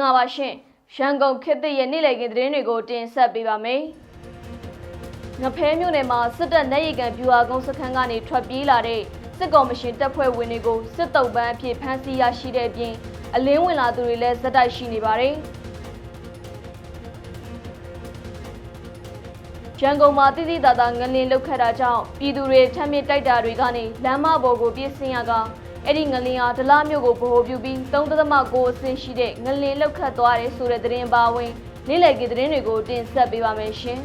္ဂလာပါရှင်ရန်ကုန်ခေတ်သစ်ရဲ့နေ့လည်ခင်းသတင်းတွေကိုတင်ဆက်ပေးပါမယ်ငဖဲမြို့နယ်မှာစစ်တပ်နိုင်ရီကန်ဗျူဟာကုန်းစခန်းကနေထွက်ပြေးလာတဲ့စစ်ကော်မရှင်တပ်ဖွဲ့ဝင်တွေကိုစစ်တုပ်ပန်းအဖြစ်ဖမ်းဆီးရရှိတဲ့အပြင်အလင်းဝင်လာသူတွေလည်းဇက်တိုက်ရှိနေပါတယ်ရန်ကုန်မှာတည်တည်တာတာငလင်လောက်ခတ်တာကြောင့်ပြည်သူတွေထမ်းမြင့်တိုက်တာတွေကနေလမ်းမပေါ်ကိုပြေးဆင်းရက အဲ့ဒီငလင်ဟာဒလမြို့ကိုဗဟိုပြုပြီး3.9အဆင့်ရှိတဲ့ငလင်လောက်ခတ်သွားတယ်ဆိုတဲ့သတင်းပါဝင်နေ့လည်ကသတင်းတွေကိုတင်ဆက်ပေးပါမယ်ရှင်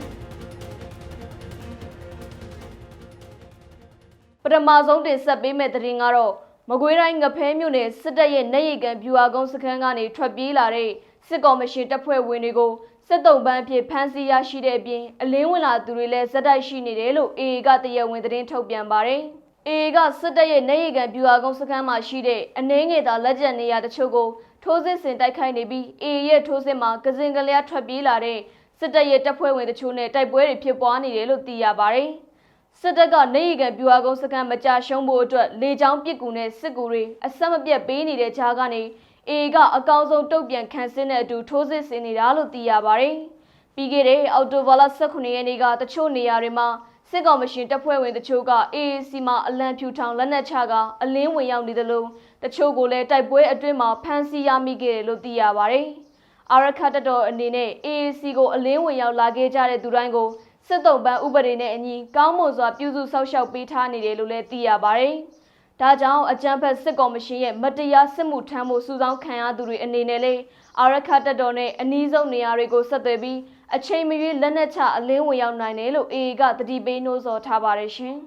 ပထမဆုံးတင်ဆက်ပေးမယ့်သတင်းကတော့မကွေးတိုင်းငဖဲမြို့နယ်စစ်တပ်ရဲ့နေရီကန်ဗျူဟာကုန်းစခန်းကနေထွက်ပြေးလာတဲ့စစ်ကော်မရှင်တပ်ဖွဲ့ဝင်တွေကိုစစ်တုံပန်းအဖြစ်ဖမ်းဆီးရရှိတဲ့အပြင်အလင်းဝင်လာသူတွေလည်းဇက်တိုက်ရှိနေတယ်လို့ AA ကတရားဝင်သတင်းထုတ်ပြန်ပါတယ်။ AA ကစစ်တပ်ရဲ့နေရီကန်ဗျူဟာကုန်းစခန်းမှာရှိတဲ့အနှင်းငယ်သာလက်ကျန်နေရာတချို့ကိုထိုးစစ်ဆင်တိုက်ခိုက်နေပြီး AA ရဲ့ထိုးစစ်မှာကစင်ကလျားထွက်ပြေးလာတဲ့စစ်တပ်ရဲ့တပ်ဖွဲ့ဝင်တချို့နဲ့တိုက်ပွဲတွေဖြစ်ပွားနေတယ်လို့သိရပါတယ်။စစ်တပ်ကနေရီကန်ဗျူဟာကုန်းစခန်းမကြရှုံးဖို့အတွက်လေကြောင်းပစ်ကူနဲ့စစ်ကူတွေအဆက်မပြတ်ပေးနေတဲ့ကြားကနေ AA ကအကောင်းဆုံးတုံ့ပြန်ခံစင်းတဲ့အတူထိုးစစ်ဆင်နေတာလို့သိရပါတယ်။ပြီးခဲ့တဲ့အော်တိုဘာလ18ရက်နေ့ကတချို့နေရာတွေမှာ စစ်ကောင်မရှင်တပ်ဖွဲ့ဝင်တချို့က AAC မှာအလံဖြူထောင်လက်နက်ချကအလင်းဝင်ရောက်နေသလိုတချို့ကိုလည်းတိုက်ပွဲအတွင်းမှာဖမ်းဆီးရမိခဲ့တယ်လို့သိရပါတယ်။အာရခတ်တတော်အနေနဲ့ AAC ကိုအလင်းဝင်ရောက်လာခဲ့ကြတဲ့သူတိုင်းကိုစစ်တုံးပန်းဥပဒေနဲ့အညီကောင်းမွန်စွာပြုစုဆောက်ရှောက်ပေးထားနေတယ်လို့လည်းသိရပါတယ်။ဒါကြောင့်အကြံဖက်စစ်ကော်မရှင်ရဲ့မတရားစစ်မှုထမ်းမှုစုဆောင်းခံရသူတွေအနေနဲ့လေအာရခတ်တတော်နဲ့အနည်းဆုံးနေရာတွေကိုဆက်သွယ်ပြီး အချိန်မရွေးလက်နက်ချအလင်းဝင်ရောက်နိုင်တယ်လို့ AA ကတတိပေးနှိုးဆော်ထားပါတယ်ရှင်။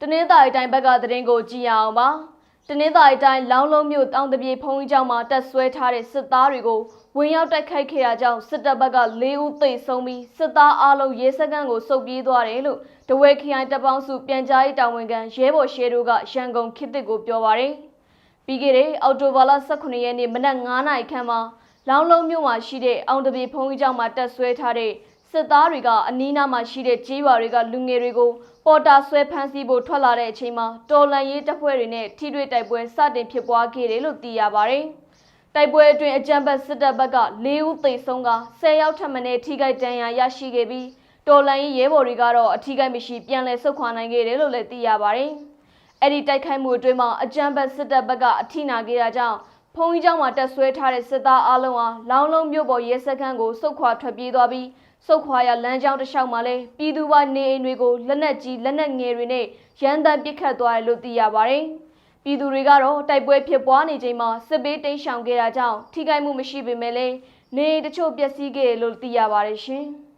တနင်္သာရီတိုင်းဘက်ကသတင်းကိုကြည့်ရအောင်ပါ။တနင်္သာရီတိုင်းလောင်းလုံးမြို့တောင်တပြေဖုံးကြီးကျောင်းမှာတက်ဆွဲထားတဲ့စစ်သားတွေကိုဝင်ရောက်တိုက်ခိုက်ခဲ့တာကြောင့်စစ်တပ်ဘက်က၄ဦးသေဆုံးပြီးစစ်သားအလုံးရဲစခန်းကိုစုပ်ပြေးသွားတယ်လို့တဝဲခရိုင်တပ်ပေါင်းစုပြန်ကြားရေးတာဝန်ခံရဲဘော်ရှဲတို့ကရန်ကုန်ခေတ်တစ်ကိုပြောပါရယ်ပြီးခဲ့တဲ့အော်တိုဘာလ18ရက်နေ့မနက်9:00နာရီခန့်မှာ လောင်းလုံးမြို့မှာရှိတဲ့အောင်တပြေဖုံးကြီးကျောင်းမှာတက်ဆွဲထားတဲ့စစ်သားတွေကအနီးနားမှာရှိတဲ့ကြေးရွာတွေကလူငယ်တွေကိုပေါ်တာဆွဲဖမ်းဆီးဖို့ထွက်လာတဲ့အချိန်မှာတော်လန်ရေးတပ်ဖွဲ့တွေနဲ့ထိတွေ့တိုက်ပွဲစတင်ဖြစ်ပွားခဲ့တယ်လို့သိရပါတယ်။တိုက်ပွဲအတွင်းအကြမ်းဖက်စစ်တပ်ဘက်က၄ဦးသေဆုံးက10ယောက်ထပ်မံထိခိုက်ဒဏ်ရာရရှိခဲ့ပြီးတော်လန်ရေးရဲဘော်တွေကတော့အထီးကိမရှိပြန်လည်ဆုတ်ခွာနိုင်ခဲ့တယ်လို့လည်းသိရပါတယ်။အဲ့ဒီတိုက်ခိုက်မှုအတွင်းမှာအကြမ်းဖက်စစ်တပ်ဘက်ကအထိနာခဲ့တာကြောင့် ဖုံကြီးကျောင်းမှာတက်ဆွဲထားတဲ့စစ်သားအလုံးဟာလောင်းလုံးမြို့ပေါ်ရဲစခန်းကိုစုခွာထွက်ပြေးသွားပြီးစုခွာရလမ်းကြောင်းတစ်လျှောက်မှာလည်းပြည်သူပိုင်နေအိမ်တွေကိုလက်နက်ကြီးလက်နက်ငယ်တွေနဲ့ရန်တမ်းပစ်ခတ်သွားတယ်လို့သိရပါတယ်။ပြည်သူတွေကတော့တိုက်ပွဲဖြစ်ပွားနေချိန်မှာစစ်ပေးတိမ်းရှောင်ခဲ့တာကြောင့်ထိခိုက်မှုမရှိပေမဲ့လည်းနေတချို့ပျက်စီးခဲ့တယ်လို့သိရပါတယ်ရှင်။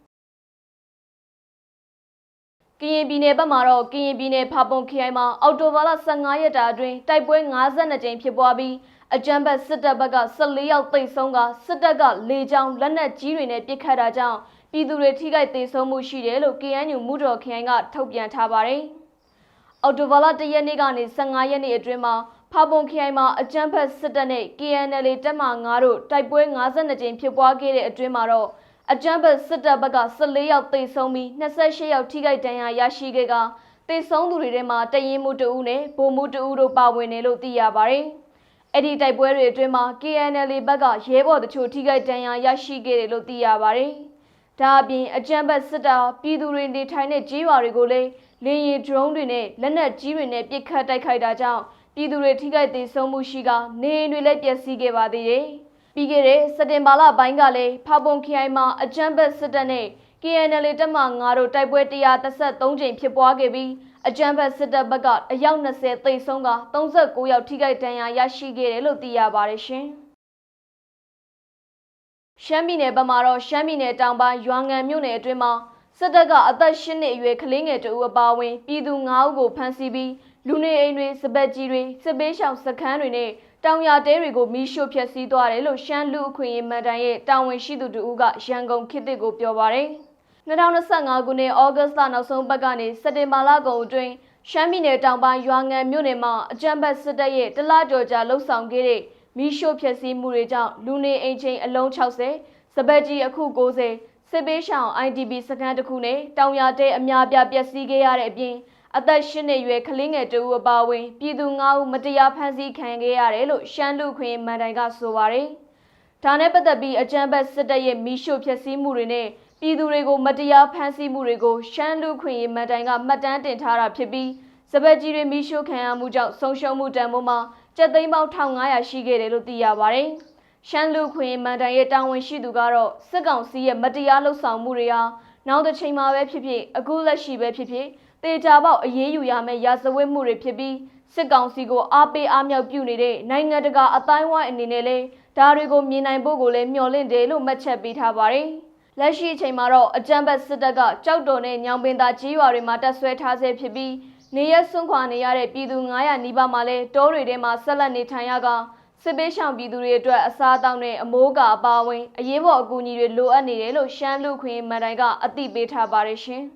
ကရင်ပြည်နယ်ဘက်မှာတော့ကရင်ပြည်နယ်ဖာပုံခရိုင်မှာအော်တိုဘာလ15ရက်တာအတွင်းတိုက်ပွဲ52ကြိမ်ဖြစ်ပွားပြီး အကြမ်းဖက်စစ်တပ်ဘက်က14ယောက်သိမ်းဆုံးကစစ်တပ်ကလေကြောင်းလက်နက်ကြီးတွေနဲ့ပစ်ခတ်တာကြောင့်ပြည်သူတွေထိခိုက်ဒေဆုံးမှုရှိတယ်လို့ KNU မူတော်ခရိုင်ကထုတ်ပြန်ထားပါတယ်။အော်တိုဘာလ1ရက်နေ့ကနေ15ရက်နေ့အတွင်းမှာဖာပုံခရိုင်မှာအကြမ်းဖက်စစ်တပ်နဲ့ KNL တပ်မ9တို့တိုက်ပွဲ52ကြိမ်ဖြစ်ပွားခဲ့တဲ့အတွင်းမှာတော့အကြမ်းဖက်စစ်တပ်ဘက်က14ယောက်သေဆုံးပြီး28ယောက်ထိခိုက်ဒဏ်ရာရရှိခဲ့ကသေဆုံးသူတွေထဲမှာတရင်မှုတဦးနဲ့ဗိုလ်မှုတဦးတို့ပါဝင်တယ်လို့သိရပါတယ်။ အဲ့ဒီတိုက်ပွဲတွေအတွင်းမှာ KNL ဘက်ကရဲဘော်တချို့ထိခိုက်ဒဏ်ရာရရှိခဲ့တယ်လို့သိရပါတယ်။ဒါအပြင်အကြမ်းဖက်စစ်တပ်ပြည်သူတွေနေထိုင်တဲ့ကြီးရွာတွေကိုလည်းလေယာဉ် drone တွေနဲ့လက်နက်ကြီးတွေနဲ့ပစ်ခတ်တိုက်ခိုက်တာကြောင့်ပြည်သူတွေထိခိုက်ဒေဆုံးမှုရှိကနေအိမ်တွေလည်းပျက်စီးခဲ့ပါသေးတယ်။ပြီးခဲ့တဲ့စက်တင်ဘာလပိုင်းကလည်းဖာပုံခရိုင်မှာအကြမ်းဖက်စစ်တပ်နဲ့ KNL တပ်မ9တို့တိုက်ပွဲ133ကြိမ်ဖြစ်ပွားခဲ့ပြီး အကြမ်းဖက်စစ်တပ်ဘက်ကအယောက်20သိမ်းဆုံးက39ယောက်ထိခိုက်ဒဏ်ရာရရှိခဲ့တယ်လို့သိရပါတယ်ရှင်။ရှမ်းပြည်နယ်ဘက်မှာတော့ရှမ်းပြည်နယ်တောင်ပိုင်းရွာငံမြို့နယ်အတွင်းမှာစစ်တပ်ကအသက်၈နှစ်အရွယ်ကလေးငယ်တဦးအပါအဝင်ပြည်သူ9ဦးကိုဖမ်းဆီးပြီးလူနေအိမ်တွေစပက်ကြီးတွေစစ်ပေးရှောင်စခန်းတွေနဲ့တောင်ရတဲတွေကိုမီးရှို့ဖျက်ဆီးသွားတယ်လို့ရှမ်းလူအခွင့်အရေးမန်တန်ရဲ့တာဝန်ရှိသူတို့ကရန်ကုန်ခေတ်သစ်ကိုပြောပါရယ် 2025ခုနှစ်ဩဂတ်စ်လနောက်ဆုံးပတ်ကနေစက်တင်ဘာလကုန်အတွင်းရှမ်းပြည်နယ်တောင်ပိုင်းရွာငံမြို့နယ်မှာအကြမ်းဖက်စစ်တပ်ရဲ့တလကြော်ကြာလှုပ်ဆောင်ခဲ့တဲ့မီးရှို့ဖျက်ဆီးမှုတွေကြောင့်လူနေအိမ်ချင်းအလုံး60စပက်ကြီးအခု90စစ်ပေးရှောင် IDP စခန်းတစ်ခုနဲ့တောင်ရတဲအများပြပျက်စီးခဲ့ရတဲ့အပြင်အသက်၈နှစ်အရွယ်ကလေးငယ်တဦးအပါအဝင်ပြည်သူ၅ဦးမတရားဖမ်းဆီးခံခဲ့ရတယ်လို့ရှမ်းလူခွင့်မန်တိုင်ကဆိုပါတယ်။ဒါနဲ့ပတ်သက်ပြီးအကြမ်းဖက်စစ်တပ်ရဲ့မီးရှို့ဖျက်ဆီးမှုတွေနဲ့ ပြည်သူတွေကိုမတရားဖမ်းဆီးမှုတွေကိုရှမ်းလူခွင့်မန်တိုင်ကမှတ်တမ်းတင်ထားတာဖြစ်ပြီးစပက်ကြီးတွေမီးရှို့ခံရမှုကြောင့်ဆုံးရှုံးမှုတန်ဖိုးမှာကျပ်သိန်းပေါင်း1500ရှိခဲ့တယ်လို့သိရပါတယ်။ရှမ်းလူခွင့်မန်တိုင်ရဲ့တာဝန်ရှိသူကတော့စစ်ကောင်စီရဲ့မတရားလှုပ်ဆောင်မှုတွေဟာနောက်တစ်ချိန်မှာပဲဖြစ်ဖြစ်အခုလက်ရှိပဲဖြစ်ဖြစ်တေချာပေါက်အရေးယူရမယ့်ရာဇဝတ်မှုတွေဖြစ်ပြီးစစ်ကောင်စီကိုအားပေးအားမြောက်ပြုနေတဲ့နိုင်ငံတကာအတိုင်းဝိုင်းအနေနဲ့လည်းဒါတွေကိုမြင်နိုင်ဖို့ကိုလည်းမျှော်လင့်တယ်လို့မှတ်ချက်ပေးထားပါတယ်။ လက်ရှိအချိန်မှာတော့အကြမ်းဖက်စစ်တပ်ကကြောက်တော်နဲ့ညောင်ပင်သာကြီးရွာတွေမှာတပ်ဆွဲထားဆဲဖြစ်ပြီးနေရဆွန့်ခွာနေရတဲ့ပြည်သူ900နီးပါးမှလည်းတောတွေထဲမှာဆက်လက်နေထိုင်ရကစစ်ပေးရှောင်ပြည်သူတွေအတွက်အစားအသောက်နဲ့အမိုးကအပါအဝင်အရေးပေါ်အကူအညီတွေလိုအပ်နေတယ်လို့ရှမ်းလူခွင့်မန်တိုင်ကအသိပေးထားပါတယ်ရှင်။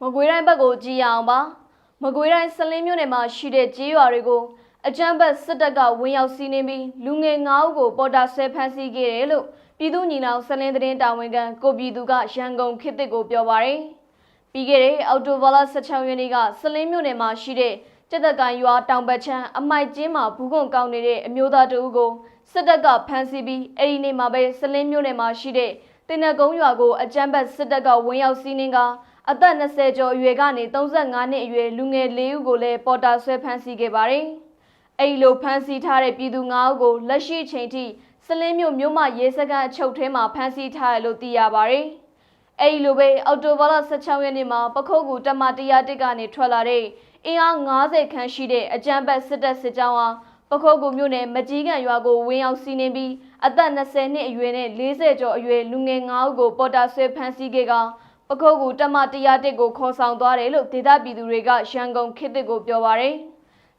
မကွေးတိုင်းဘက်ကိုကြည့်ရအောင်ပါ။မကွေးတိုင်းစလင်းမြို့နယ်မှာရှိတဲ့ကြေးရွာတွေကို အကြမ်းဖက်စစ်တပ်ကဝင်ရောက်စီးနင်းပြီးလူငယ်9ဦးကိုပေါ်တာဆွဲဖမ်းဆီးခဲ့တယ်လို့ပြည်သူညီနောင်စလင်းသတင်းတာဝန်ခံကိုပြည်သူကရန်ကုန်ခေတ်သစ်ကိုပြောပါရယ်။ပြီးခဲ့တဲ့အော်တိုဘာလ16ရက်နေ့ကစလင်းမြို့နယ်မှာရှိတဲ့ကျက်သက်ကန်ရွာတောင်ပတ်ချမ်းအမိုက်ကျင်းမှာဘူးကွန်ကောင်းနေတဲ့အမျိုးသားတဦးကိုစစ်တပ်ကဖမ်းဆီးပြီးအဲ့ဒီနေ့မှာပဲစလင်းမြို့နယ်မှာရှိတဲ့တင်နကုန်းရွာကိုအကြမ်းဖက်စစ်တပ်ကဝင်ရောက်စီးနင်းကအသက်20ကျော်အရွယ်ကနေ35နှစ်အရွယ်လူငယ်၄ဦးကိုလည်းပေါ်တာဆွဲဖမ်းဆီးခဲ့ပါတယ်။ အဲ့လိုဖမ်းဆီးထားတဲ့ပြည်သူ၅ဦးကိုလက်ရှိချိန်ထိစလင်းမြို့မြို့မရဲစခန်းအချုပ်ထဲမှာဖမ်းဆီးထားရလို့သိရပါတယ်။အဲ့လိုပဲအော်တိုဘာလ16ရက်နေ့မှာပခုတ်ကူတမတရားတစ်ကနေထွက်လာတဲ့အင်အား90ခန်းရှိတဲ့အကြမ်းဖက်စစ်တပ်စစ်ကြောင်းဟာပခုတ်ကူမြို့နယ်မကြီးကန်ရွာကိုဝင်ရောက်စီးနင်းပြီးအသက်20နှစ်အရွယ်နဲ့40ကျော်အရွယ်လူငယ်9ဦးကိုပေါ်တာဆွဲဖမ်းဆီးခဲ့ကပခုတ်ကူတမတရားတစ်ကိုခေါ်ဆောင်သွားတယ်လို့ဒေသပြည်သူတွေကရန်ကုန်ခေတ်တစ်ကိုပြောပါရယ်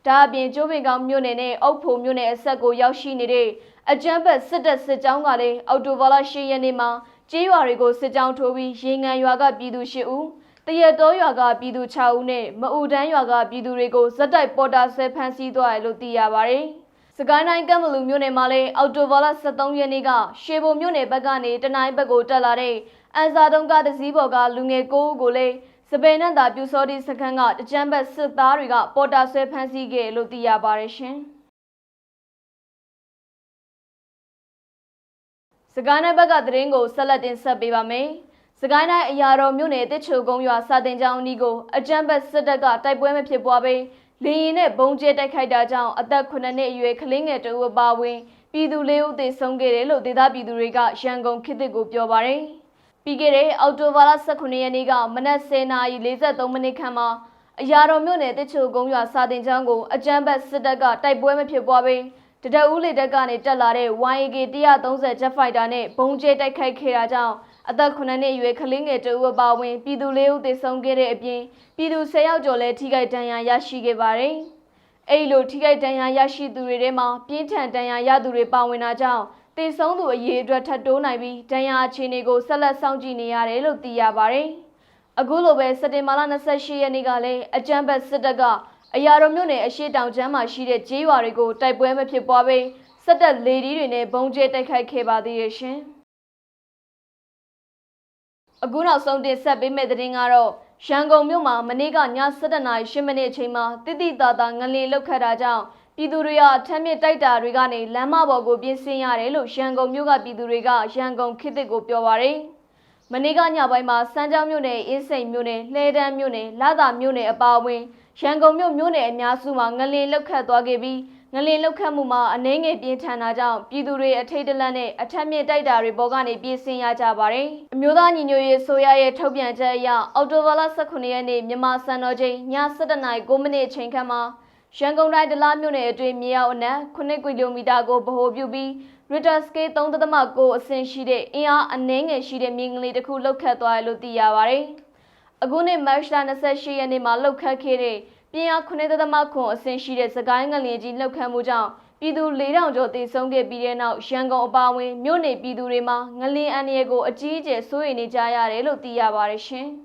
ဒါအပြင်ကျိုးပင်ကောင်မြို့နယ်နဲ့အုတ်ဖိုမြို့နယ်အဆက်ကိုရောက်ရှိနေတဲ့အကြမ်းဖက်စစ်တပ်စစ်ကြောင်းကလည်းအော်တိုဘာလ10ရက်နေ့မှာကြေးရွာတွေကိုစစ်ကြောင်းထိုးပြီးရေငန်ရွာကပြည်သူ10ဦးတရတောရွာကပြည်သူ6ဦးနဲ့မအူတန်းရွာကပြည်သူတွေကိုဇက်တိုက်ပေါ်တာဆွဲဖမ်းဆီးသွားတယ်လို့သိရပါဗျ။စကိုင်းတိုင်းကမ်မလူမြို့နယ်မှာလည်းအော်တိုဘာလ23ရက်နေ့ကရှေဘုံမြို့နယ်ဘက်ကနေတနိုင်းဘက်ကိုတက်လာတဲ့အန်စာတုံးကတစည်းပေါ်ကလူငယ်9ဦးကိုလည်း စပယ်နဲ့သာပြူစောတိစခန်းကတကြမ်းဘက်စစ်သားတွေကပေါ်တာဆွဲဖမ်းဆီးခဲ့လို့သိရပါတယ်ရှင်။စကိုင်းတိုင်းဘက်ကသတင်းကိုဆက်လက်တင်ဆက်ပေးပါမယ်။စကိုင်းတိုင်းအရာတော်မြို့နယ်တစ်ချိုကုန်းရွာစာတင်ကျောင်းအနီးကိုအကြမ်းဖက်စစ်တပ်ကတိုက်ပွဲမဖြစ်ပွားဘဲလေရင်နဲ့ဘုံကျဲတိုက်ခိုက်တာကြောင့်အသက်9နှစ်အရွယ်ကလေးငယ်တဦးအပါအဝင် ပြည်သူလေးဦးသေဆုံးခဲ့တယ်လို့ဒေသပြည်သူတွေကရန်ကုန်ခေတ်သစ်ကိုပြောပါရယ်။ ပြီးခဲ့တဲ့အောက်တိုဘာလ18ရက်နေ့ကမနက်10:43မိနစ်ခန့်မှာအရာတော်မြို့နယ်တစ်ချိုကုန်းရွာစာတင်ကျောင်းကိုအကြမ်းဖက်စစ်တပ်ကတိုက်ပွဲမဖြစ်ပွားဘဲတဒဦးလေတပ်ကနေတက်လာတဲ့ YAK 130 Jet Fighter နဲ့ဘုံကျဲတိုက်ခိုက်ခဲ့တာကြောင့်အသက်9နှစ်အရွယ်ကလေးငယ်တဦးအပါအဝင်ပြည်သူ၄ဦးသေဆုံးခဲ့တဲ့အပြင်ပြည်သူ10ယောက်ကျော်လည်းထိခိုက်ဒဏ်ရာရရှိခဲ့ပါတယ်။အဲ့လိုထိခိုက်ဒဏ်ရာရရှိသူတွေထဲမှာပြင်းထန်ဒဏ်ရာရသူတွေပါဝင်တာကြောင့် တည်ဆုံးသူအရေးအတွက်ထပ်တိုးနိုင်ပြီးဒဏ်ရာအခြေအနေကိုဆက်လက်စောင့်ကြည့်နေရတယ်လို့သိရပါတယ်။အခုလိုပဲစက်တင်ဘာလ28ရက်နေ့ကလည်းအကြမ်းဖက်စစ်တပ်ကအရာတော်မြို့နယ်အရှိတောင်ကျမ်းမှာရှိတဲ့ကျေးရွာတွေကိုတိုက်ပွဲမဖြစ်ပွားဘဲစစ်တပ်လေဒီတွေနဲ့ဘုံကျဲတိုက်ခိုက်ခဲ့ပါသေးရဲ့ရှင်။အခုနောက်ဆုံးတင်ဆက်ပေးမယ့်သတင်းကတော့ရန်ကုန်မြို့မှာမနေ့ကည7:00နာရီ10မိနစ်အချိန်မှာတိတိတသာငလင်လောက်ခတ်တာကြောင့် ပြည်သူတွေကအထက်မြင့်တိုက်တာတွေကနေလမ်းမပေါ်ကိုပြင်ဆင်ရတယ်လို့ရန်ကုန်မြို့ကပြည်သူတွေကရန်ကုန်ခေတ်သစ်ကိုပြောပါရယ်မနေ့ကညပိုင်းမှာစမ်းချောင်းမြို့နယ်အင်းစိန်မြို့နယ်လှဲတန်းမြို့နယ်လာသာမြို့နယ်အပါအဝင်ရန်ကုန်မြို့မြို့နယ်အများစုမှာငလင်လောက်ခတ်သွားခဲ့ပြီးငလင်လောက်ခတ်မှုမှာအနှဲငယ်ပြင်းထန်တာကြောင့်ပြည်သူတွေအထိတ်တလန့်နဲ့အထက်မြင့်တိုက်တာတွေပေါ်ကနေပြေးဆင်းရကြပါတယ်။အမျိုးသားညီညွတ်ရေးဆိုရရဲ့ထုတ်ပြန်ချက်အရအော်တိုဘာလ18ရက်နေ့မြန်မာစံတော်ချိန်ည7:09မိနစ်အချိန်ခန့်မှာ ရန်ကုန်တိုင်းဒလားမြို့နယ်အတွင်းမြေအောင်အနက်9ကီလိုမီတာကိုဗဟိုပြုပြီး Richter scale 3.9အဆင့်ရှိတဲ့အင်အားအနည်းငယ်ရှိတဲ့မြေငလီတစ်ခုလှုပ်ခတ်သွားတယ်လို့သိရပါတယ်။အခုနှစ်မတ်လ28ရက်နေ့မှာလှုပ်ခတ်ခဲ့တဲ့ပြင်းအား9.9အဆင့်ရှိတဲ့စကိုင်းငလျင်ကြီးလှုပ်ခတ်မှုကြောင့်ပြည်သူ4000ကျော်သေဆုံးခဲ့ပြီးတဲ့နောက်ရန်ကုန်အပါအဝင်မြို့နယ်ပြည်သူတွေမှာငလျင်အန္တရာယ်ကိုအကြီးအကျယ်စိုးရိမ်နေကြရတယ်လို့သိရပါတယ်ရှင်။